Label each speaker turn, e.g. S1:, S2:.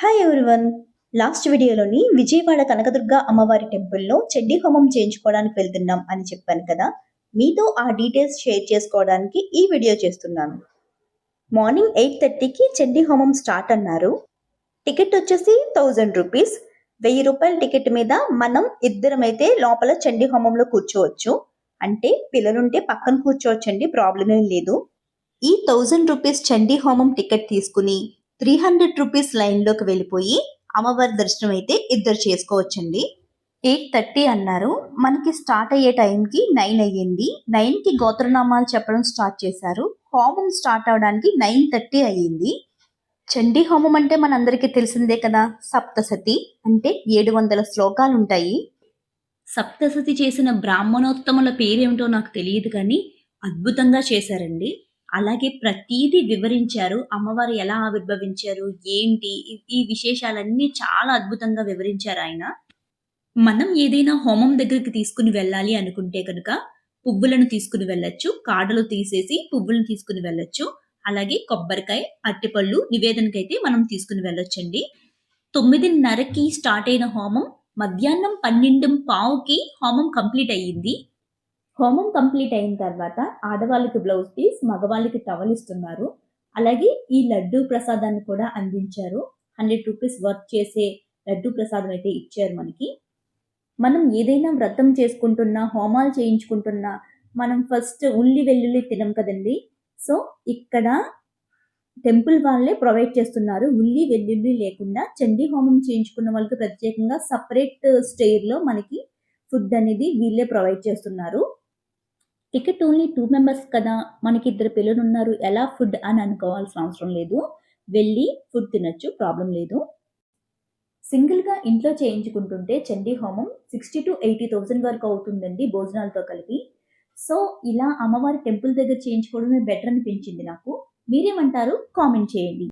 S1: Hi everyone last వీడియోలోని విజయవాడ కనకదుర్గ అమ్మవారి టెంపుల్లో చెడ్డి హోమం చేయించుకోవడానికి వెళ్తున్నాం అని చెప్పాను కదా? మీతో ఆ డీటెయిల్స్ షేర్ చేసుకోవడానికి ఈ వీడియో చేస్తున్నాను. మార్నింగ్ ఎయిట్ థర్టీకి చెడ్డి హోమం స్టార్ట్ అన్నారు. టికెట్ వచ్చేసి థౌజండ్ రూపీస్ వెయ్యి రూపాయల టికెట్ మీద మనం ఇద్దరమైతే లోపల చండీ హోమంలో కూర్చోవచ్చు. అంటే పిల్లలుంటే పక్కన కూర్చోవచ్చండి ప్రాబ్లం ఏం లేదు. ఈ థౌజండ్ రూపీస్ చండీ హోమం టికెట్ తీసుకుని త్రీ హండ్రెడ్ రూపీస్ లైన్లోకి వెళ్ళిపోయి అమ్మవారి దర్శనం అయితే ఇద్దరు చేసుకోవచ్చండి. ఎయిట్ థర్టీ అన్నారు. మనకి స్టార్ట్ అయ్యే టైంకి నైన్ అయ్యింది. నైన్కి గోత్రనామాలు చెప్పడం స్టార్ట్ చేశారు. హోమం స్టార్ట్ అవడానికి నైన్ థర్టీ అయ్యింది. చండీ హోమం అంటే మనందరికీ తెలిసిందే కదా సప్తసతి అంటే ఏడు వందల శ్లోకాలు ఉంటాయి. సప్తసతి చేసిన బ్రాహ్మణోత్తముల పేరేమిటో నాకు తెలియదు కానీ అద్భుతంగా చేశారండి. అలాగే ప్రతీది వివరించారు. అమ్మవారు ఎలా ఆవిర్భవించారు? ఏంటి? ఈ- విశేషాలన్నీ చాలా అద్భుతంగా వివరించారు ఆయన. మనం ఏదైనా హోమం దగ్గరికి తీసుకుని వెళ్ళాలి అనుకుంటే కనుక పువ్వులను తీసుకుని వెళ్ళొచ్చు. కాడలు తీసేసి పువ్వులను తీసుకుని వెళ్ళొచ్చు. అలాగే కొబ్బరికాయ అట్టిపళ్ళు నివేదనకైతే మనం తీసుకుని వెళ్ళొచ్చండి. తొమ్మిదిన్నరకి స్టార్ట్ అయిన హోమం మధ్యాహ్నం పన్నెండు పావుకి హోమం కంప్లీట్ అయ్యింది. హోమం కంప్లీట్ అయిన తర్వాత ఆడవాళ్ళకి బ్లౌజ్ పీస్ మగవాళ్ళకి టవల్ ఇస్తున్నారు. అలాగే ఈ లడ్డు ప్రసాదాన్ని కూడా అందించారు. హండ్రెడ్ రూపీస్ వర్క్ చేసే లడ్డూ ప్రసాదం అయితే ఇచ్చారు మనకి. మనం ఏదైనా వ్రతం చేసుకుంటున్నా హోమాలు చేయించుకుంటున్నా మనం ఫస్ట్ ఉల్లి వెల్లుల్లి తినం కదండి. సో ఇక్కడ టెంపుల్ వాళ్ళే ప్రొవైడ్ చేస్తున్నారు. ఉల్లి వెల్లుల్లి లేకుండా చండీ హోమం చేయించుకున్న వాళ్ళకి ప్రత్యేకంగా సపరేట్ స్టేర్లో మనకి ఫుడ్ అనేది వీళ్ళే ప్రొవైడ్ చేస్తున్నారు. టికెట్ ఓన్లీ టూ మెంబర్స్ కదా మనకి ఇద్దరు పిల్లలు ఉన్నారు ఎలా ఫుడ్ అని అనుకోవాల్సిన అవసరం లేదు. వెళ్ళి ఫుడ్ తినచ్చు ప్రాబ్లం లేదు. సింగిల్గా ఇంట్లో చేయించుకుంటుంటే చండీ హోమం సిక్స్టీ టు ఎయిటీ థౌజండ్ వరకు అవుతుందండి భోజనాలతో కలిపి. సో ఇలా అమ్మవారి టెంపుల్ దగ్గర చేయించుకోవడమే బెటర్ అనిపించింది నాకు. మీరేమంటారు? కామెంట్ చేయండి.